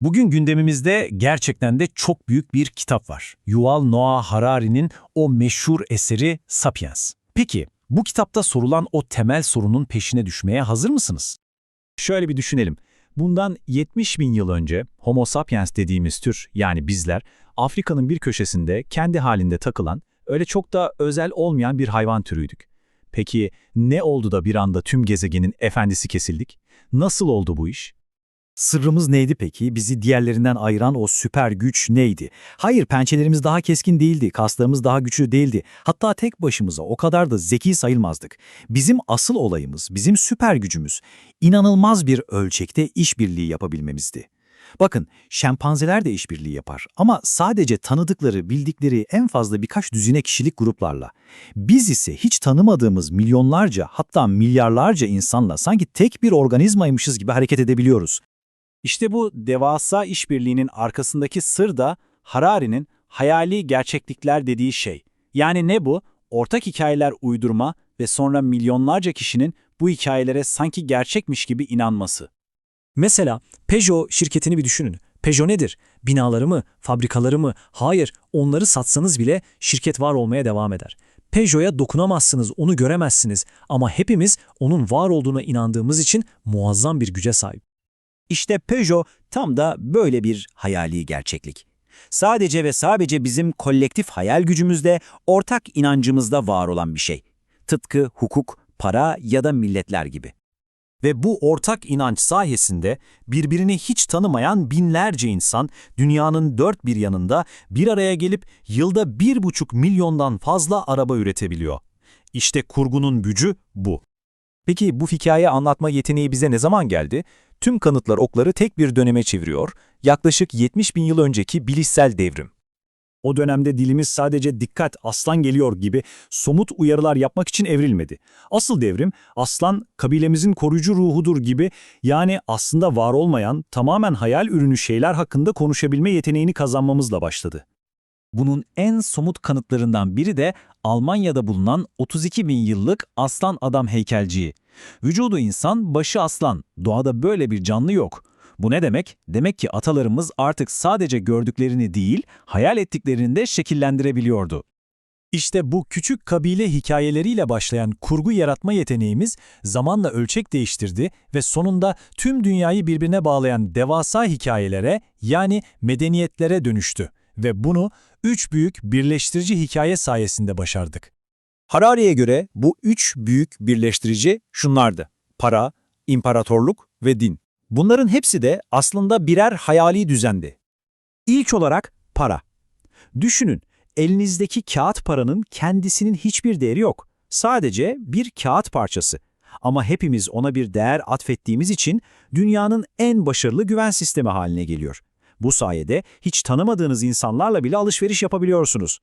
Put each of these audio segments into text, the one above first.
Bugün gündemimizde gerçekten de çok büyük bir kitap var. Yuval Noah Harari'nin o meşhur eseri Sapiens. Peki bu kitapta sorulan o temel sorunun peşine düşmeye hazır mısınız? Şöyle bir düşünelim. Bundan 70 bin yıl önce Homo sapiens dediğimiz tür yani bizler Afrika'nın bir köşesinde kendi halinde takılan öyle çok da özel olmayan bir hayvan türüydük. Peki ne oldu da bir anda tüm gezegenin efendisi kesildik? Nasıl oldu bu iş? Sırrımız neydi peki? Bizi diğerlerinden ayıran o süper güç neydi? Hayır, pençelerimiz daha keskin değildi, kaslarımız daha güçlü değildi. Hatta tek başımıza o kadar da zeki sayılmazdık. Bizim asıl olayımız, bizim süper gücümüz, inanılmaz bir ölçekte işbirliği yapabilmemizdi. Bakın, şempanzeler de işbirliği yapar ama sadece tanıdıkları, bildikleri en fazla birkaç düzine kişilik gruplarla. Biz ise hiç tanımadığımız milyonlarca hatta milyarlarca insanla sanki tek bir organizmaymışız gibi hareket edebiliyoruz. İşte bu devasa işbirliğinin arkasındaki sır da Harari'nin hayali gerçeklikler dediği şey. Yani ne bu? Ortak hikayeler uydurma ve sonra milyonlarca kişinin bu hikayelere sanki gerçekmiş gibi inanması. Mesela Peugeot şirketini bir düşünün. Peugeot nedir? Binaları mı, fabrikaları mı? Hayır, onları satsanız bile şirket var olmaya devam eder. Peugeot'a dokunamazsınız, onu göremezsiniz ama hepimiz onun var olduğuna inandığımız için muazzam bir güce sahip. İşte Peugeot tam da böyle bir hayali gerçeklik. Sadece ve sadece bizim kolektif hayal gücümüzde, ortak inancımızda var olan bir şey. Tıpkı hukuk, para ya da milletler gibi. Ve bu ortak inanç sayesinde birbirini hiç tanımayan binlerce insan dünyanın dört bir yanında bir araya gelip yılda bir buçuk milyondan fazla araba üretebiliyor. İşte kurgunun gücü bu. Peki bu hikaye anlatma yeteneği bize ne zaman geldi? Tüm kanıtlar okları tek bir döneme çeviriyor, yaklaşık 70 bin yıl önceki bilişsel devrim. O dönemde dilimiz sadece dikkat aslan geliyor gibi somut uyarılar yapmak için evrilmedi. Asıl devrim aslan kabilemizin koruyucu ruhudur gibi yani aslında var olmayan tamamen hayal ürünü şeyler hakkında konuşabilme yeteneğini kazanmamızla başladı. Bunun en somut kanıtlarından biri de Almanya'da bulunan 32 bin yıllık aslan adam heykelciği. Vücudu insan, başı aslan. Doğada böyle bir canlı yok. Bu ne demek? Demek ki atalarımız artık sadece gördüklerini değil, hayal ettiklerini de şekillendirebiliyordu. İşte bu küçük kabile hikayeleriyle başlayan kurgu yaratma yeteneğimiz zamanla ölçek değiştirdi ve sonunda tüm dünyayı birbirine bağlayan devasa hikayelere yani medeniyetlere dönüştü. Ve bunu üç büyük birleştirici hikaye sayesinde başardık. Harari'ye göre bu üç büyük birleştirici şunlardı. Para, imparatorluk ve din. Bunların hepsi de aslında birer hayali düzendi. İlk olarak para. Düşünün, elinizdeki kağıt paranın kendisinin hiçbir değeri yok. Sadece bir kağıt parçası. Ama hepimiz ona bir değer atfettiğimiz için dünyanın en başarılı güven sistemi haline geliyor. Bu sayede hiç tanımadığınız insanlarla bile alışveriş yapabiliyorsunuz.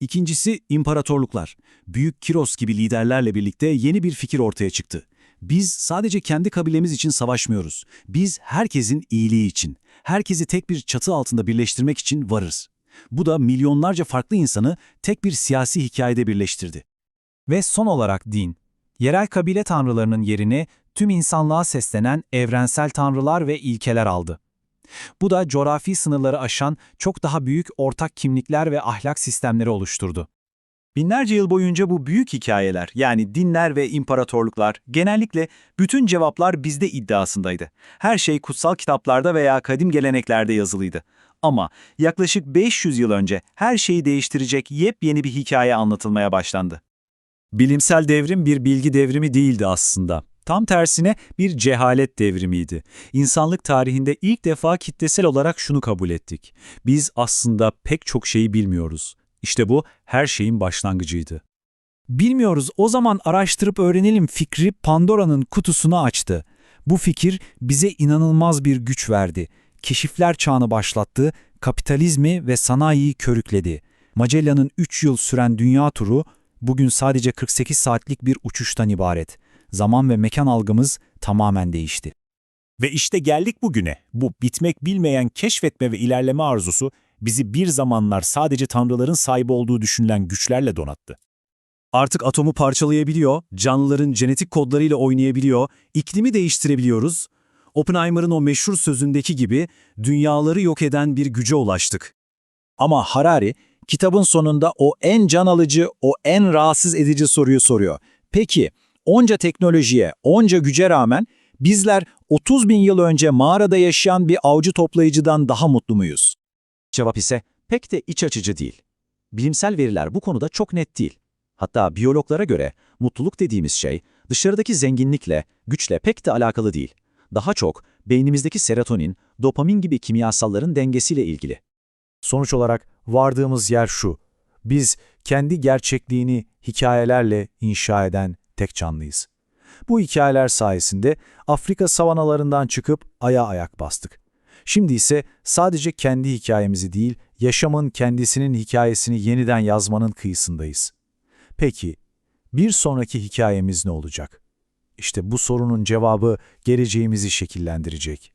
İkincisi imparatorluklar. Büyük Kiros gibi liderlerle birlikte yeni bir fikir ortaya çıktı. Biz sadece kendi kabilemiz için savaşmıyoruz. Biz herkesin iyiliği için, herkesi tek bir çatı altında birleştirmek için varız. Bu da milyonlarca farklı insanı tek bir siyasi hikayede birleştirdi. Ve son olarak din. Yerel kabile tanrılarının yerini tüm insanlığa seslenen evrensel tanrılar ve ilkeler aldı. Bu da coğrafi sınırları aşan çok daha büyük ortak kimlikler ve ahlak sistemleri oluşturdu. Binlerce yıl boyunca bu büyük hikayeler yani dinler ve imparatorluklar genellikle bütün cevaplar bizde iddiasındaydı. Her şey kutsal kitaplarda veya kadim geleneklerde yazılıydı. Ama yaklaşık 500 yıl önce her şeyi değiştirecek yepyeni bir hikaye anlatılmaya başlandı. Bilimsel devrim bir bilgi devrimi değildi aslında. Tam tersine bir cehalet devrimiydi. İnsanlık tarihinde ilk defa kitlesel olarak şunu kabul ettik. Biz aslında pek çok şeyi bilmiyoruz. İşte bu her şeyin başlangıcıydı. Bilmiyoruz o zaman araştırıp öğrenelim fikri Pandora'nın kutusunu açtı. Bu fikir bize inanılmaz bir güç verdi. Keşifler çağını başlattı, kapitalizmi ve sanayiyi körükledi. Magellan'ın 3 yıl süren dünya turu bugün sadece 48 saatlik bir uçuştan ibaret. Zaman ve mekan algımız tamamen değişti. Ve işte geldik bugüne. Bu bitmek bilmeyen keşfetme ve ilerleme arzusu bizi bir zamanlar sadece tanrıların sahibi olduğu düşünülen güçlerle donattı. Artık atomu parçalayabiliyor, canlıların genetik kodlarıyla oynayabiliyor, iklimi değiştirebiliyoruz. Oppenheimer'ın o meşhur sözündeki gibi dünyaları yok eden bir güce ulaştık. Ama Harari kitabın sonunda o en can alıcı, o en rahatsız edici soruyu soruyor. Peki onca teknolojiye, onca güce rağmen bizler 30 bin yıl önce mağarada yaşayan bir avcı toplayıcıdan daha mutlu muyuz? Cevap ise pek de iç açıcı değil. Bilimsel veriler bu konuda çok net değil. Hatta biyologlara göre mutluluk dediğimiz şey dışarıdaki zenginlikle, güçle pek de alakalı değil. Daha çok beynimizdeki serotonin, dopamin gibi kimyasalların dengesiyle ilgili. Sonuç olarak vardığımız yer şu. Biz kendi gerçekliğini hikayelerle inşa eden tek canlıyız. Bu hikayeler sayesinde Afrika savanalarından çıkıp aya ayak bastık. Şimdi ise sadece kendi hikayemizi değil, yaşamın kendisinin hikayesini yeniden yazmanın kıyısındayız. Peki, bir sonraki hikayemiz ne olacak? İşte bu sorunun cevabı geleceğimizi şekillendirecek.